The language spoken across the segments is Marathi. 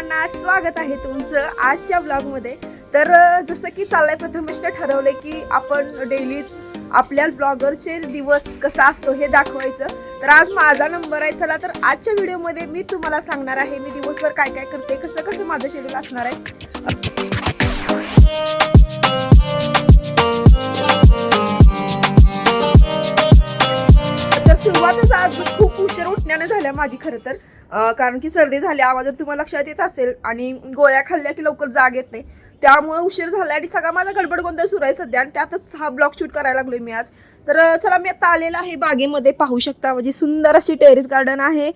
सर्वांना स्वागत आहे तुमचं आजच्या ब्लॉगमध्ये तर जसं की चाललंय प्रथमेशनं ठरवलंय की आपण डेलीच आपल्या ब्लॉगरचे दिवस कसा असतो हे दाखवायचं. तर आज माझा नंबर आहे. चला तर आजच्या व्हिडिओमध्ये मी तुम्हाला सांगणार आहे मी दिवसभर काय काय करते कसं कसं माझं शेड्यूल असणार आहे. तर सुरुवातच आज खूप उशीर उठण्याने झाल्या माझी खरं तर. कारण की सर्दी झाली आवाज जर तुम्हाला लक्षात येत असेल आणि गोळ्या खाल्ल्या की लवकर जाग येत नाही त्यामुळे उशीर झाला आणि सगळा माझा गडबड गोंधळ सुरू आहे सध्या आणि त्यातच हा ब्लॉग शूट करायला लागलोय मी आज. तर चला मी आता आलेला आहे बागेमध्ये पाहू शकता म्हणजे सुंदर अशी टेरेस गार्डन आहे.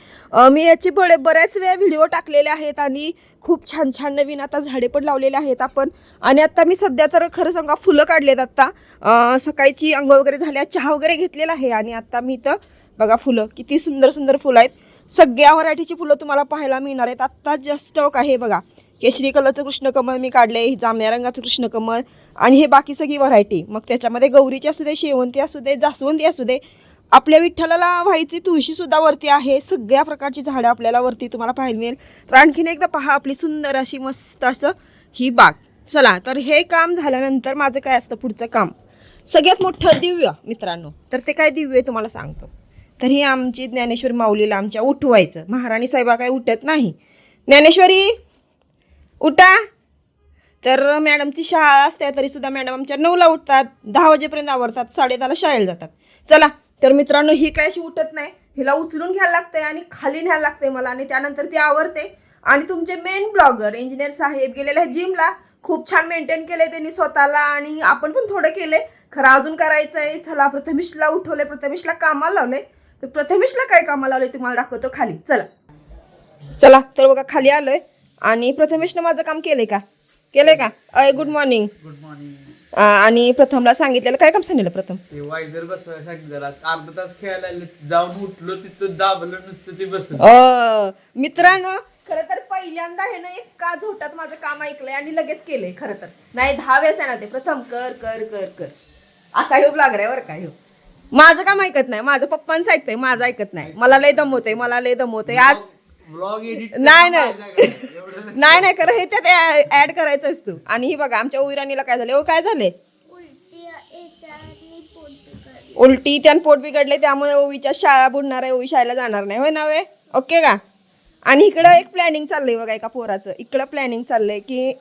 मी याची बडे बऱ्याच वेळा व्हिडिओ टाकलेले आहेत आणि खूप छान छान नवीन आता झाडे पण लावलेले आहेत आपण. आणि आता मी सध्या तर खरं सांगा फुलं काढलेत आत्ता सकाळची अंग वगैरे झाल्या चहा वगैरे घेतलेला आहे आणि आत्ता मी इथं बघा फुलं किती सुंदर सुंदर फुलं आहेत. सगळ्या व्हरायटीची फुलं तुम्हाला पाहायला मिळणार आहेत. आत्ता जस्ट स्टॉक आहे बघा केशरी कलरचं कृष्णकमळ मी काढले हे जांभळ्या रंगाचं कृष्णकमळ आणि हे बाकी सगळी व्हरायटी मग त्याच्यामध्ये गौरीची असू दे शेवंती असू दे जास्वंती असू दे आपल्या विठ्ठलाला व्हायची तुळशीसुद्धा वरती आहे. सगळ्या प्रकारची झाडं आपल्याला वरती तुम्हाला पाहायला मिळेल. तर आणखीन एकदा पहा आपली सुंदर अशी मस्त असं ही बाग. चला तर हे काम झाल्यानंतर माझं काय असतं पुढचं काम? सगळ्यात मोठं दिव्य मित्रांनो. तर ते काय दिव्य तुम्हाला सांगतो. तर ही आमची ज्ञानेश्वर माऊलीला आमच्या उठवायचं. महाराणी साहेबा काय उठत नाही. ज्ञानेश्वरी उठा. तर मॅडमची शाळा असते तरी सुद्धा मॅडम आमच्या नऊला उठतात दहा वाजेपर्यंत आवरतात साडेदहाला शाळेला जातात. चला तर मित्रांनो ही काय अशी उठत नाही. हिला उचलून घ्यायला लागते आणि खाली न्यायला लागते मला आणि त्यानंतर ती आवरते. आणि तुमचे मेन ब्लॉगर इंजिनियर साहेब गेलेले आहे जिमला. खूप छान मेंटेन केले त्यांनी स्वतःला आणि आपण पण थोडं केले खरं अजून करायचं आहे चला प्रथमेशला उठवले प्रथमेशला कामाला लावले तर प्रथमेशला काय कामाला लावले तुम्हाला दाखवतो खाली. चला. चला तर बघा खाली आलोय. आणि प्रथमेशनं माझं काम केलंय का? केलंय का? अय गुड मॉर्निंग गुड मॉर्निंग आणि प्रथमला सांगितलेलं काय काम सांगितलं प्रथम? ते वायझर बसवायला सांगितलं जरा अर्धा तास खेळायला लागले. जाऊन उठलो तिथं दाबलं नुसतं ते बसलं अ, मित्रांनो. खरं तर पहिल्यांदा हे ना एका झोटात माझं काम ऐकलंय आणि लगेच केलंय खरं तर. नाही दहा वेळेस आहे ना ते प्रथम कर कर कर कर. असा ह्यो आहे बरं का ह्यो माझं काम ऐकत नाही? माझं पप्पांचं ऐकतंय माझं ऐकत नाही. मला लय दमवतंय मला लय दमवतंय आज ब्लॉग एडिट नाही नाही. नाही. नाही खरं हे त्यात ऍड करायचं असतं आणि ही बघा आमच्या उइराणीला काय झाले ओ काय झाले उलटी त्यान पोट बिघडले त्यामुळे ओवीच्या शाळा बुडणार आहे ओवी शाळेला जाणार नाही. होय ना वे? ओके का? आणि इकडं एक प्लॅनिंग चाललंय बघा एका पोराचं. इकडं प्लॅनिंग चाललंय की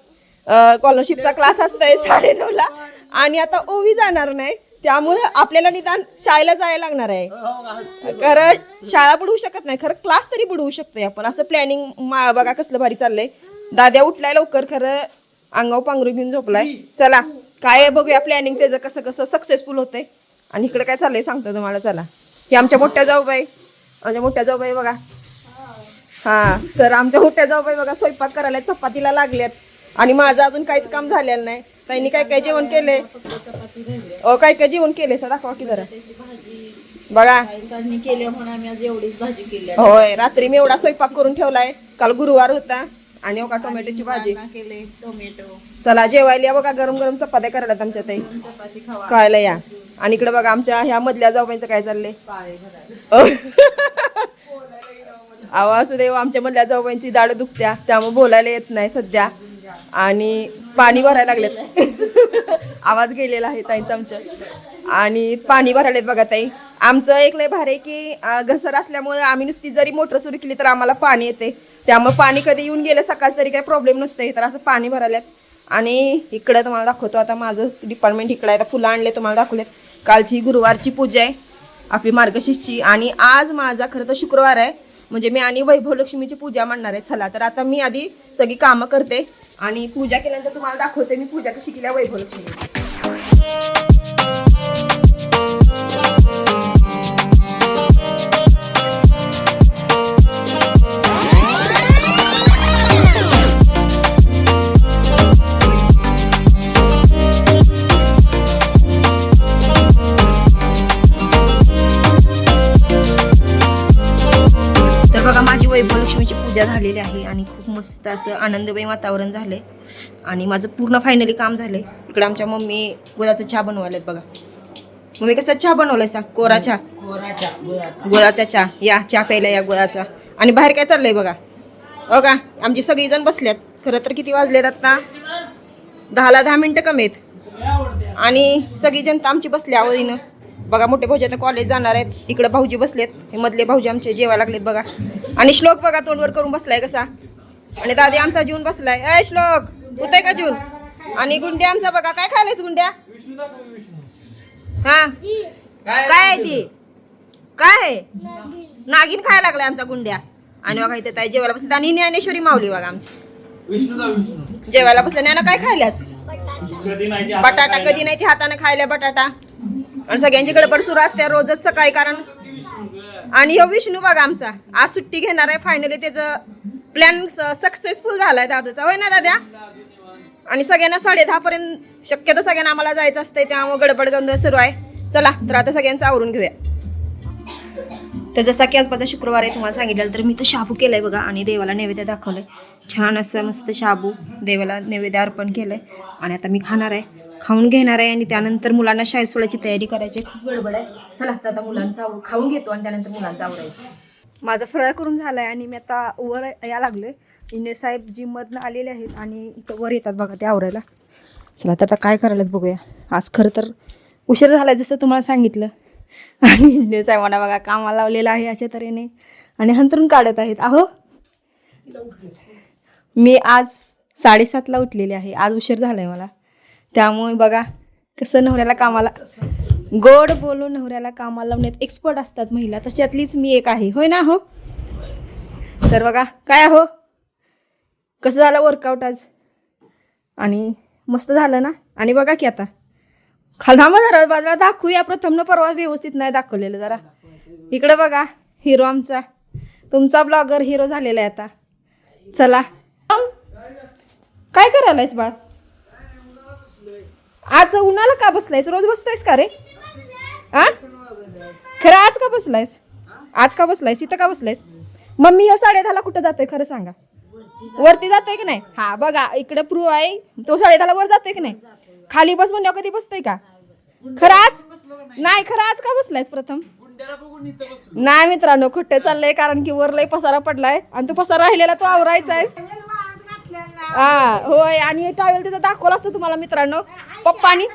स्कॉलरशिपचा क्लास असतोय साडेनऊला. आणि आता ओवी जाणार नाही. त्यामुळे आपल्याला निदान शाळेला जायला लागणार आहे. खरं शाळा बुडवू शकत नाही. खरं क्लास तरी बुडवू शकतोय आपण. असं प्लॅनिंग बघा कसलं भारी चाललंय. दाद्या उठलाय लवकर. खरं अंगाव पांघरू घेऊन झोपलाय. चला काय बघूया प्लॅनिंग त्याचं कसं कसं सक्सेसफुल होतंय. आणि इकडे काय चाललंय सांगतो तुम्हाला चला. ही आमच्या मोठ्या जाऊबाई. आमच्या मोठ्या जाऊबाई बघा. हा तर आमच्या मोठ्या जाऊबाई बघा स्वयंपाक करायला चपातीला लागल्यात. आणि माझं अजून काहीच काम झालेलं नाही. त्यांनी काय काय जेवण केले अ काय काय जेवण केले सर दाखवा की जरा. बघा. त्यांनी केले म्हणून आम्ही आज एवढीच भाजी केली होय रात्री मी एवढा स्वयंपाक करून ठेवलाय. काल गुरुवार होता. आणि बघा टोमॅटोची भाजी. केले टोमॅटो. चला जेवायला या बघा गरम गरम चपात्या करायला आमच्या ताई. खायला या. आणि इकडे बघा आमच्या ह्या मधल्या जाऊबाईंचं काय चाललंय? आवाज देव आमच्या मधल्या जाऊबाईंची दाड दुखत्या. त्यामुळे बोलायला येत नाही सध्या. आणि पाणी भरायला लागलेत. आवाज गेलेला आहे ताईंचा आमच्या आणि पाणी भरायला बघा ताई. आमचं एक लय भारी आहे की घसर असल्यामुळे आम्ही नुसती जरी मोटर सुरू केली तर आम्हाला पाणी येते त्यामुळे पाणी कधी येऊन गेलं सकाळ तरी काही प्रॉब्लेम नसते तर असं पाणी भरायल्यात. आणि इकडे तुम्हाला दाखवतो आता माझं डिपार्टमेंट इकडे आहे. आता फुलं आणले तुम्हाला दाखवलेत. कालची गुरुवारची पूजा आहे. आपली मार्गशीर्षची. आणि आज माझा खरं तर शुक्रवार आहे. म्हणजे मी आणि वैभवलक्ष्मीची पूजा मांडणार आहे. चला तर आता मी आधी सगळी कामं करते. आणि पूजा केल्यानंतर तुम्हाला दाखवते मी पूजा कशी केल्या वैभवलक्ष्मी तर बघा माझी वैभवलक्ष्मीची पूजा झालेली मस्त असं आनंदमय वातावरण झालंय. आणि माझं पूर्ण फायनली काम झालंय. इकडे आमच्या मम्मी गुळाचा चहा बनवायलात बघा. मम्मी कसा चहा बनवलाय सा कोरा चहा गुळाचा चहा. या चहा प्यायला या गुळाचा. आणि बाहेर काय चाललंय बघा? हो का? आमची सगळीजण बसल्यात. खरं तर किती वाजलेत आता? दहाला दहा मिनटं कमी आहेत आणि सगळीजण तर आमची बसली आवडीनं. बघा मोठे भाऊजी आता कॉलेज जाणार आहेत. इकडं भाऊजी बसलेत. हे मधले भाऊजी आमचे जेवायला लागलेत बघा. आणि श्लोक बघा तोंडवर करून बसलाय कसा? आणि दादी आमचा जून बसलाय. ऐ श्लोक होतंय का जून आणि गुंड्या आमचा बघा काय खायलाच गुंड्या? हा? काय आहे ती? काय आहे? नागिन खायला लागलाय आमचा गुंड्या. आणि बघा इथे ताई जेवायला बसले आणि ज्ञानेश्वरी माऊली बघा आमची. जेवायला बसले ज्ञाना काय खायलास? बटाटा कधी नाही ती हाताने खायला बटाटा. आणि सगळ्यांची गडबड सुरू असते रोजच सकाळी कारण आणि हो विष्णू बघा आमचा. आज सुट्टी घेणार आहे. फायनली त्याचं प्लॅन सक्सेसफुल झालाय दादूचा. होय ना दाद्या? आणि सगळ्यांना साडे दहा पर्यंत शक्यतो सगळ्यांना आम्हाला जायचं असतंय त्यामुळे गडबड गोंधळ सुरू आहे. चला तर आता सगळ्यांचं आवरून घेऊया. तर जसा की आजपाचा शुक्रवार आहे तुम्हाला सांगितलं तर मी तर शाबू केलंय बघा आणि देवाला नैवेद्य दाखवलंय. छान असं मस्त शाबू देवाला नैवेद्य अर्पण केलंय. आणि आता मी खाणार आहे खाऊन घेणार आहे आणि त्यानंतर मुलांना शाळेत सोडायची तयारी करायची आहे. खूप गडबड आहे. चला तर आता मुलांचं आव- खाऊन घेतो आणि त्यानंतर मुलांचा आवडायचं माझा फराळ करून झालाय आणि मी आता वर या लागलोय. इंजिनियर साहेब जिममधनं आलेले आहेत आणि इथं वर येतात बघा ते आवरायला. चला तर आता काय करायला बघूया. आज खरं तर उशीर झाला जसं तुम्हाला सांगितलं. आणि इंजिनियर साहेबांना बघा कामाला लावलेलं आहे अशा तऱ्हेने. आणि हंतरून काढत आहेत. अहो मी आज साडेसातला उठलेली आहे. आज उशीर झालाय मला. त्यामुळे बघा कसं नवऱ्याला कामाला गोड बोलून नवऱ्याला कामाला लावण्यात एक्सपर्ट असतात महिला तशातलीच मी एक आहे. होय ना हो? तर बघा काय हो? कसं झालं वर्कआउट आज? आणि मस्त झालं ना? आणि बघा की आता. खालधामा जरा बाजूला दाखवूया. प्रथम ना परवा व्यवस्थित नाही दाखवलेलं जरा. इकडे बघा हिरो आमचा. तुमचा ब्लॉगर हिरो झालेला आहे आता. चला. काय करायलायस बा आज उन्हाला का बसलायस? रोज बसतायस का रे? आ? खरं आज का बसलायस? आज का बसलायस? इथं का बसलायस? मम्मी ह्यो साडे दहाला कुठं जातोय खरं सांगा. वरती जातोय की नाही? हा बघा इकडे प्रूव आहे तो साडे दहाला वर जातोय की नाही? खाली बस म्हणल्यावर कधी बसतोय का? खरं आज? नाही खरं आज का बसलायस प्रथम? नाही मित्रांनो खोटे चाललंय कारण की वर लय पसारा पडलाय आणि तो पसारा राहिलेला तो आवरायचा आहे हा होय आणि टावेल तिथं दाखवलं असतं तुम्हाला मित्रांनो. पप्पानी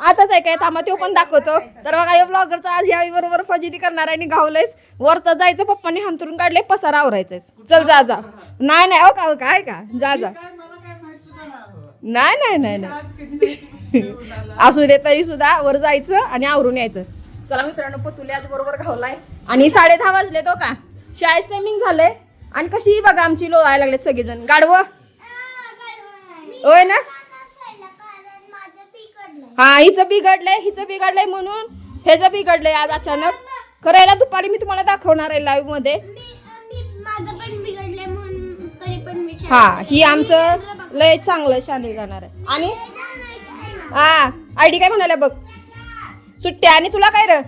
आताच आहे काय? थांबा तो पण दाखवतो. तर बघा या ब्लॉगरचा आज या बरोबर फजिती करणार आहे आणि घावलंयस. वर तर जायचं पप्पानी हंतरून काढले पसारा आवरायचंय चल जा जा. नाही नाही हो का हो का आहे का? जा जा. काय मला काय माहीत सुद्धा नाही नाही नाही नाही नाही आज कधी नाही बसलो. असू दे तरी सुद्धा वर जायचं आणि आवरून यायचं. चला मित्रांनो पतुले आज बरोबर घावलाय. आणि साडे दहा वाजले तो का? शाळेच टायमिंग झालंय. आणि कशी बघा आमची लोळायला लागलेत सगळेजण. गाडवं होय ना? हा हिचं बिघडलंय हिचं बिघडलंय म्हणून ह्याचं बिघडलंय आज अचानक करायला दुपारी मी तुम्हाला दाखवणार आहे लाईव्हमध्ये. हा ही आमचं लय चांगलं शाने जाणार आहे. आणि? हा आयडी काय म्हणाल्या बघ. सुट्टी आणि तुला काय र?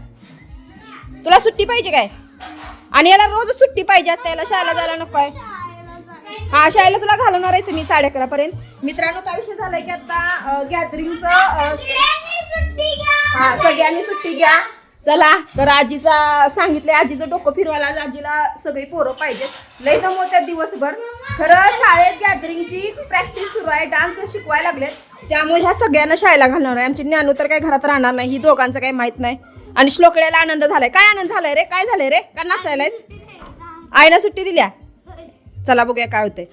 तुला सुट्टी पाहिजे काय? आणि याला रोज सुट्टी पाहिजे असते याला शाळेला जायला नको आहे. हा शाळेला तुला घालवणार आहे मी साडे अकरा पर्यंत. मित्रांनो काय विषय झालाय की आता गॅदरिंगचं हा सगळ्यांनी सुट्टी घ्या. चला तर आजीचा सांगितलंय आजीचं डोकं फिरवायला आज आजीला सगळी पोरं पाहिजेत. लय दमवत्यात दिवसभर. खरं शाळेत गॅदरिंगची प्रॅक्टिस सुरू आहे डान्स शिकवायला लागलेत. त्यामुळे ह्या सगळ्यांना शाळेला घालणार आहे. आमची ज्ञानू तर काही घरात राहणार नाही ही दोघांचं काही माहीत नाही. आणि श्लोकड्याला आनंद झालाय. काय आनंद झालाय रे? काय झालंय रे? का नाचायलायस? आईला सुट्टी दिल्या? चला बघूया काय होतंय.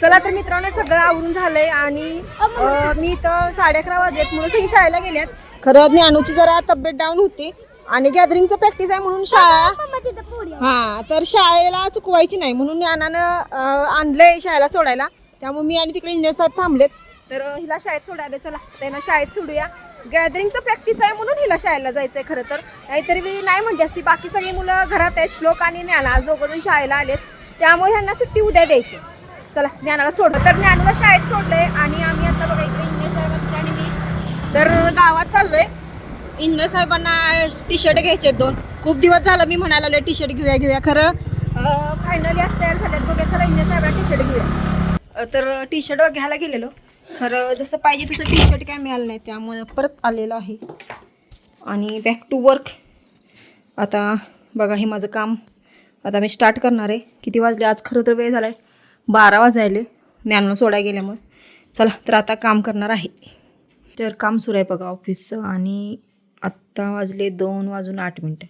चला तर मित्रांनो सगळं आवरून झालंय आणि अं, मी तर साडे अकरा वाजलेत म्हणून सगळी शाळेला गेल्यात. खरं ज्ञानूची जरा तब्येत डाऊन होती आणि गॅदरिंगचं प्रॅक्टिस आहे म्हणून शाळा मम्मा तिथं पोरी हा तर शाळेला चुकवायची नाही म्हणून ज्ञानानं अं, आणलंय शाळेला सोडायला. त्यामुळे मी आणि तिकडे इंजिनियर साहेब थांबलेत. तर अं, हिला शाळेत सोडायला चला. त्यांना शाळेत सोडूया. गॅदरिंगचं प्रॅक्टिस आहे म्हणून हिला शाळेला जायचंय खरं तर. नाहीतरी मी नाही म्हणते असती. बाकी सगळी मुलं घरात आहेत श्लोक आणि ज्ञाना. आज दोघं जण शाळेला आलेत. त्यामुळे ह्यांना सुट्टी उद्या द्यायची. चला ज्ञानाला सोडलं. तर ज्ञानाला शाळेत सोडलंय आणि आम्ही आता बघा इकडे इंग्लिश साहेबांच्या आणि मी. तर गावात चाललोय. इंजिनियर साहेबांना टी शर्ट घ्यायचे दोन. खूप दिवस झालं मी म्हणायला लागले टी शर्ट घेऊया घेऊया. खरं फायनली आज तयार झाल्यात. बघा चला इंजिनियर साहेबांना टी शर्ट घेऊया तर टी शर्ट घ्यायला गेलेलो. खरं जसं पाहिजे तसं टी शर्ट काय मिळालं नाही. त्यामुळे परत आलेलो आहे. आणि बॅक टू वर्क आता बघा हे माझं काम आता मी स्टार्ट करणार आहे. किती वाजले? आज खरं तर वेळ झाला आहे बारा वाजायले. ज्ञाननं सोडाय गेल्यामुळे. चला तर आता काम करणार आहे. तर काम सुरू आहे बघा ऑफिसचं आणि आत्ता वाजले दोन वाजून आठ मिनटं.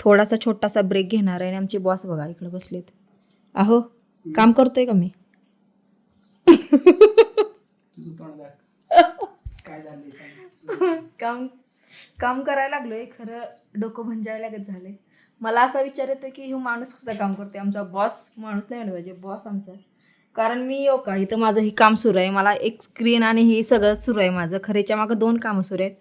थोडासा छोटासा ब्रेक घेणार आहे आणि आमचे बॉस बघा इकडे बसलेत. अहो काम करतोय का मी? काम काम करायला लागलोय. खरं डोकं भंजायला लागत झालंय. मला असा विचार येतो की हे माणूस कसं काम करतोय? आमचा बॉस माणूस नाही म्हणलं पाहिजे बॉस आमचा. कारण मी येऊ का? इथं माझं हे काम सुरू आहे. मला एक स्क्रीन आणि हे सगळं सुरू आहे माझं. खरेच्या मागं दोन कामं सुरू आहेत.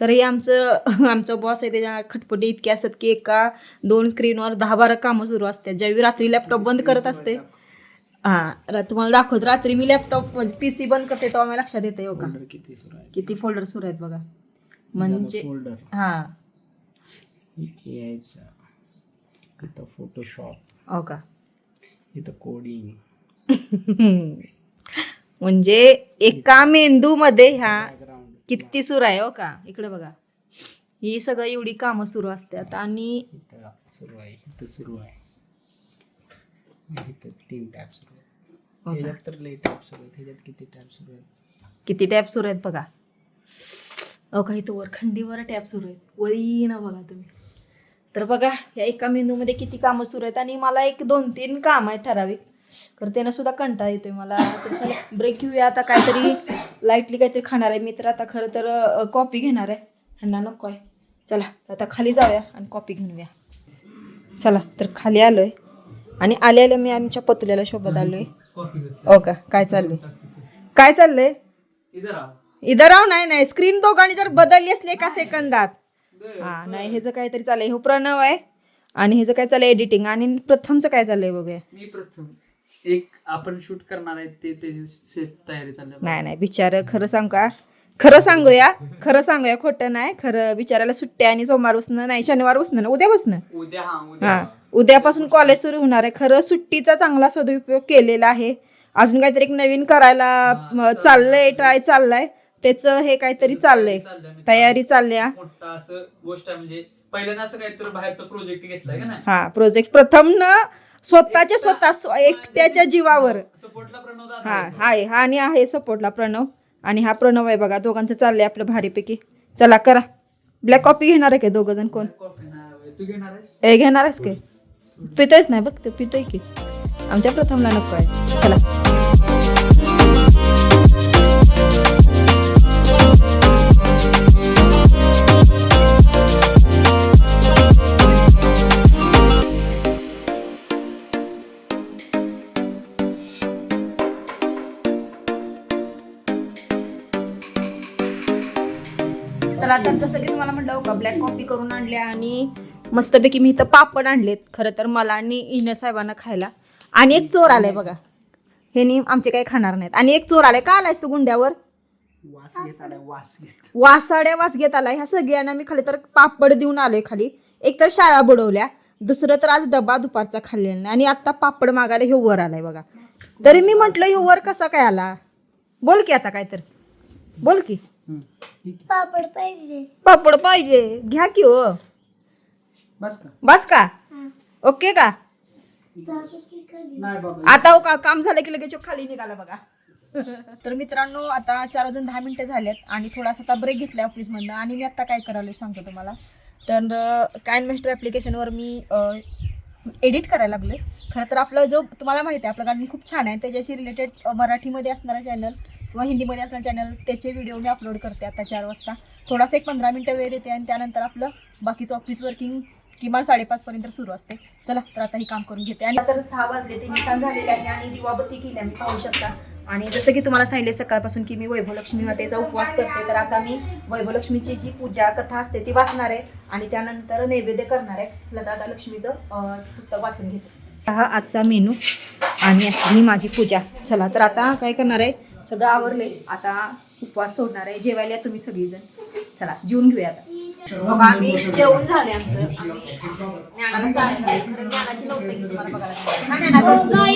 खरं हे आमचं आमचं बॉस आहे. त्याच्या खटपटी इतके असतात की एका दोन स्क्रीनवर दहा बारा कामं सुरू असतात. ज्यावेळी रात्री लॅपटॉप बंद करत असते. हां रा- तुम्हाला दाखवत. रात्री मी लॅपटॉप पी सी बंद करते तेव्हा मला लक्षात येते हो का? किती सुरू आहे किती फोल्डर सुरू आहेत बघा. म्हणजे हां यायचं. इथं फोटोशॉप हो का? इथं कोडिंग म्हणजे एका मेंदूमध्ये ह्या बॅकग्राऊंड किती सुरू आहे हो का? इकडे बघा. ही सगळं एवढी कामं सुरू असतात आणि इथं सुरू आहे इथं सुरू आहे. इथं तीन सुरू आहेत. हो का? ह्याच्यात तर लई टॅब सुरू आहेत ह्याच्यात किती टॅब सुरू आहेत? किती टॅब सुरू आहेत बघा. अहो काही तर वर खंडीवर टॅब सुरू आहेत. वरी ना बघा तुम्ही. तर बघा या एका मेंदूमध्ये किती कामं सुरू आहेत आणि मला एक दोन तीन काम आहेत ठराविक. तर त्यानं सुद्धा कंटाळा येतोय मला. ब्रेक घेऊया आता. काहीतरी लाईटली काहीतरी खाणार आहे मी. तर आता खरं तर कॉफी घेणार आहे. ह्यांना नको आहे. चला आता खाली जाऊया आणि कॉफी घेऊन येऊया. चला तर खाली आलोय. आणि आले आले मी आमच्या पतुल्याला शोभत आलोय. हो का? काय चाललंय? काय चाललंय? इधर राव नाही नाही. स्क्रीन दोघांनी जर बदलली असली एका सेकंदात हा नाही ह्याचं काहीतरी चाललंय हे प्रणव आहे आणि ह्याचं काय चाललंय एडिटिंग आणि प्रथमचं काय चाललंय बघूया? मी प्रथम. एक आपण शूट करणार आहे ते त्याची तयारी चालली. नाही नाही बिचार खरं सांगू का? खरं सांगूया खरं सांगूया खोटं नाही. खरं बिचाराला सुट्ट्या आणि सोमवार बसणं नाही शनिवार बसणं ना उद्या बसणं उद्या हा उद्या. हा उद्यापासून कॉलेज सुरू होणार आहे. खरं सुट्टीचा चांगला सदुपयोग केलेला आहे. अजून काहीतरी एक नवीन करायला म, चाललंय. ट्राय चाललाय. त्याचं हे काहीतरी चाललंय. म्हणजे तयारी चालल्या मोठा असं गोष्ट आहे म्हणजे पहिल्यांदा असं काहीतरी बाहेरचा प्रोजेक्ट घेतलाय का नाही? हा प्रोजेक्ट प्रथम न स्वतःच्या स्वतः स्व- एकट्याच्या जीवावर. सपोर्टला प्रणव दादा हा. आहे हा आणि आहे सपोर्टला प्रणव. आणि हा प्रणव आहे बघा दोघांचं चाललंय आपलं भारीपैकी. चला करा. ब्लॅक कॉपी घेणार आहे का दोघं जण कोण कॉफी नाही हवी. तू घेणार आहेस? ए घेणार आहेस काय? पितोयच नाही बघ ते पितोय की. आमच्या प्रथमला नको आहे. चला. तर जसं की तुम्हाला म्हटलं का ब्लॅक कॉफी करून आणल्या आणि मस्तपैकी मी इथं पापड आणलेत. खरं तर मला आणि इने साहेबांना खायला. आणि एक चोर आलाय बघा. हे नी आमचे काही खाणार नाहीत. आणि एक चोर आलाय. का आलायस तू गुंड्यावर? वास घेत आला वास घेत. वासाड्या वास घेत आलाय. ह्या सगळ्यांना मी खाली तर पापड देऊन आलोय खाली. एक तर शाळा बुडवल्या. दुसरं तर आज डबा दुपारचा खाल्लेला नाही. आणि आता पापड मागायला ह्यो वर आलाय बघा. तरी मी म्हटलं ह्यो वर कसा काय आला? बोल की आता काय तर बोल की. पापड पाहिजे. पापड पाहिजे. घ्या की हो. बस का? बस का? ओके का? नाही बाबा. आता हो का काम झालं की लगेच खाली निघाला बघा. तर मित्रांनो आता चार वाजून दहा मिनिटं झालेत आणि थोडासा आता ब्रेक घेतला ऑफिसमधनं आणि मी आता काय करायला सांगतो तुम्हाला. तर काइन मास्टर ॲप्लिकेशनवर मी एडिट करायला लागले. खरं तर आपलं जो तुम्हाला माहिती आहे आपलं गार्डन खूप छान आहे. त्याच्याशी रिलेटेड मराठीमध्ये असणारा चॅनल किंवा हिंदीमध्ये असणारा चॅनल त्याचे व्हिडिओ मी अपलोड करते आता चार वाजता. थोडासा एक पंधरा मिनटं वेळ देते आणि त्यानंतर आपलं बाकीचं ऑफिस वर्किंग किमान साडेपाचपर्यंत सुरू असते. चला तर आता हे काम करून घेते. आणि तर सहा वाजले ते निसान झालेले आहे आणि दिवाबत्ती केली आम्ही पाहू शकता. आणि जसं की तुम्हाला सांगितले सकाळपासून की मी वैभवलक्ष्मी मातेचा उपवास करते तर आता मी वैभवलक्ष्मीची जी पूजा कथा असते ती वाचणार आहे. आणि त्यानंतर नैवेद्य करणार आहे. चला तर आता लक्ष्मीचं पुस्तक वाचून घेते. हा आजचा मेनू आणि अशी ही माझी पूजा. चला तर आता काय करणार आहे? सगळं आवरले आता उपवास सोडणार आहे. जेवायला तुम्ही सगळीजण. चला जेवून घेऊया आता. आम्ही जेवण झाले आमचं.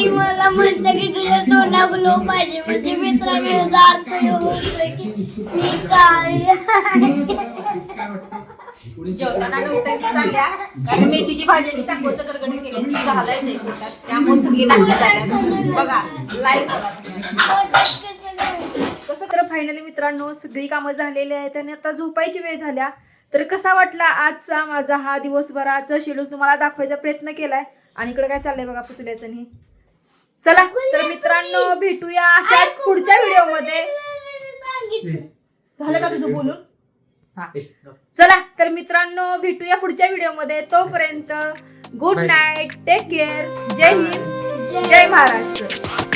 मला म्हणतं की तुझ्या तोंडा ग्लो पाहिजे. म्हणजे मित्रांचा अर्थ एवढा होतोय की मी काय जेवताना नौटंकी चालल्या. कारण मेथीची भाजी आणि चांगोचं गरगडे केले. ती घालायची पोटात. त्यामुळे सगळी चालल्या बघा लाईक करा. तर फायनली मित्रांनो सगळी कामं झालेली आहेत आणि आता झोपायची वेळ झाल्या. तर कसा वाटला आजचा माझा हा दिवसभराचा शेड्यूल तुम्हाला दाखवायचा प्रयत्न केलाय? आणि इकडे काय चाललंय बघा पुतल्याचं आणि हे. चला तर मित्रांनो भेटूया अशाच पुढच्या व्हिडिओमध्ये. झालं का तुझं बोलून? हा. चला तर मित्रांनो भेटूया पुढच्या व्हिडिओमध्ये. तोपर्यंत गुड नाईट टेक केअर जय हिंद जय महाराष्ट्र.